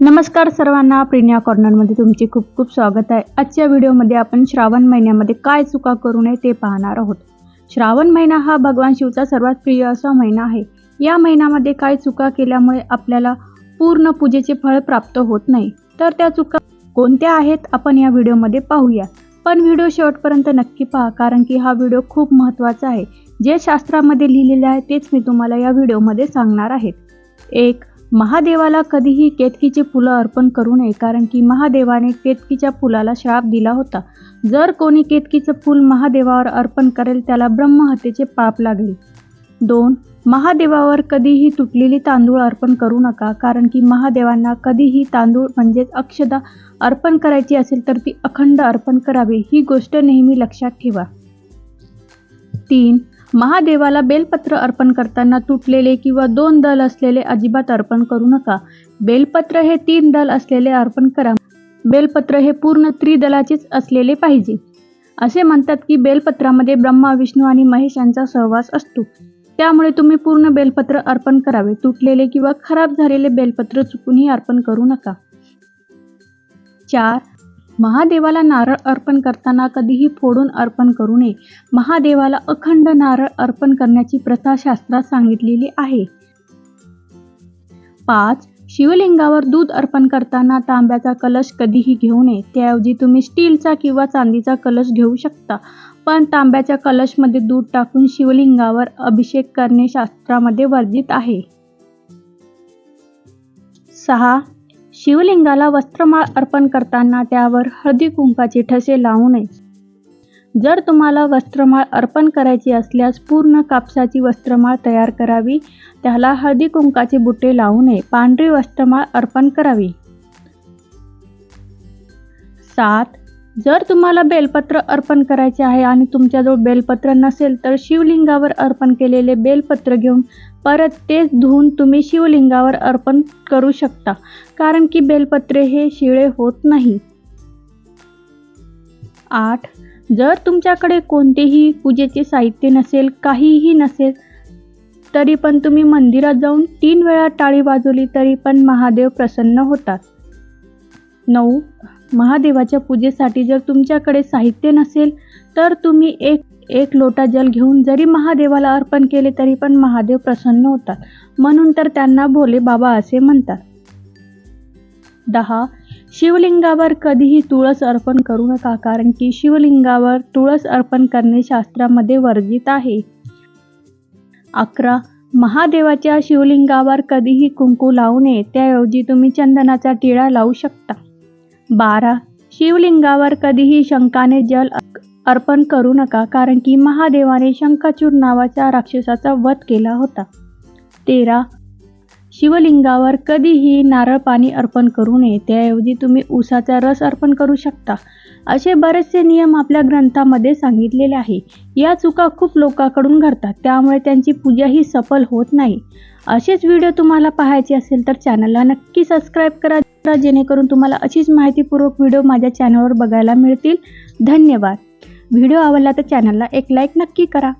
नमस्कार सर्वांना प्रिन्या कॉर्नरमध्ये तुमचे खूप खूप स्वागत आहे. आजच्या व्हिडिओमध्ये आपण श्रावण महिन्यामध्ये काय चुका करू नये ते पाहणार आहोत. श्रावण महिना हा भगवान शिवचा सर्वात प्रिय असा महिना आहे. या महिन्यामध्ये काय चुका केल्यामुळे आपल्याला पूर्ण पूजेचे फळ प्राप्त होत नाही. तर त्या चुका कोणत्या आहेत आपण या व्हिडिओमध्ये पाहूया. पण व्हिडिओ शेवटपर्यंत नक्की पहा कारण की हा व्हिडिओ खूप महत्त्वाचा आहे. जे शास्त्रामध्ये लिहिलेले आहे तेच मी तुम्हाला या व्हिडिओमध्ये सांगणार आहेत एक महादेवाला कधीही केतकीचे फुलं अर्पण करू नये कारण की महादेवाने केतकीच्या फुलाला श्राप दिला होता. जर कोणी केतकीचं फूल महादेवावर अर्पण करेल त्याला ब्रह्महत्येचे पाप लागेल. दोन महादेवावर कधीही तुटलेली तांदूळ अर्पण करू नका कारण की महादेवांना कधीही तांदूळ म्हणजेच अक्षदा अर्पण करायची असेल तर ती अखंड अर्पण करावी ही गोष्ट नेहमी लक्षात ठेवा. तीन महादेवाला बेलपत्र अर्पण करताना तुटलेले किंवा दोन दल असलेले अजिबात अर्पण करू नका. बेलपत्र हे तीन दल असलेले अर्पण करा. बेलपत्र हे पूर्ण त्रिदलाचेच असलेले पाहिजे. असे म्हणतात की बेलपत्रामध्ये ब्रह्मा विष्णू आणि महेश यांचा सहवास असतो. त्यामुळे तुम्ही पूर्ण बेलपत्र अर्पण करावे. तुटलेले किंवा खराब झालेले बेलपत्र चुकूनही अर्पण करू नका. चार महादेवाला नारळ अर्पण करताना कधीही फोडून अर्पण करू नये. महादेवाला अखंड नारळ अर्पण करण्याची प्रथा शास्त्रात सांगितलेली आहे. पाच. शिवलिंगावर दूध अर्पण करताना तांब्याचा कलश कधीही घेऊ नये. त्याऐवजी तुम्ही स्टीलचा किंवा चांदीचा कलश घेऊ शकता. पण तांब्याच्या कलशमध्ये दूध टाकून शिवलिंगावर अभिषेक करणे शास्त्रामध्ये वर्जित आहे. सहा. शिवलिंगाला वस्त्रमाळ अर्पण करताना त्यावर हळदी कुंकाचे ठसे लावू नये. जर तुम्हाला वस्त्रमाळ अर्पण करायची असल्यास पूर्ण कापसाची वस्त्रमाळ तयार करावी. त्याला हळदी कुंकाचे बुटे लावू नये. पांढरी वस्त्रमाळ अर्पण करावी. सात जर तुम्हाला बेलपत्र अर्पण करायचे आहे आणि तुमच्याजवळ बेलपत्र नसेल तर शिवलिंगावर अर्पण केलेले बेलपत्र घेऊन परत तेच धुवून तुम्ही शिवलिंगावर अर्पण करू शकता कारण की बेलपत्रे हे शिळे होत नाही. आठ. जर तुमच्याकडे कोणतेही पूजेचे साहित्य नसेल काहीही नसेल तरी पण तुम्ही मंदिरात जाऊन तीन वेळा टाळी वाजवली तरी पण महादेव प्रसन्न होतात. नऊ. महादेवाच्या पूजेसाठी जर तुमच्याकडे साहित्य नसेल तर तुम्ही एक एक लोटा जल घेऊन जरी महादेवाला अर्पण केले तरी पण महादेव प्रसन्न होतात. म्हणून तर त्यांना भोले बाबा असे म्हणतात. दहा शिवलिंगावर कधीही तुळस अर्पण करू नका कारण की शिवलिंगावर तुळस अर्पण करणे शास्त्रामध्ये वर्जित आहे. अकरा महादेवाच्या शिवलिंगावर कधीही कुंकू लावू नये त्याऐवजी तुम्ही चंदनाचा टिळा लावू शकता. बारा. शिवलिंगावर कधीही शंकाने जल अर्पण करू नका कारण की महादेवाने शंकाचूर नावाच्या राक्षसाचा वध केला होता. तेरा. शिवलिंगावर कधीही नारळ पाणी अर्पण करू नये त्याऐवजी तुम्ही उसाचा रस अर्पण करू शकता असे बरेचसे नियम आपल्या ग्रंथामध्ये सांगितलेले आहे. या चुका खूप लोकांकडून घडतात त्यामुळे त्यांची पूजा ही सफल होत नाही. असेच व्हिडिओ तुम्हाला पाहायचे असेल तर चॅनलला नक्की सबस्क्राईब करा. जेणेकरून तुम्हाला अशीच माहितीपूर्वक व्हिडिओ माझ्या चॅनलवर बघायला मिळतील. धन्यवाद. व्हिडिओ आवडला तर चॅनलला एक लाईक नक्की करा.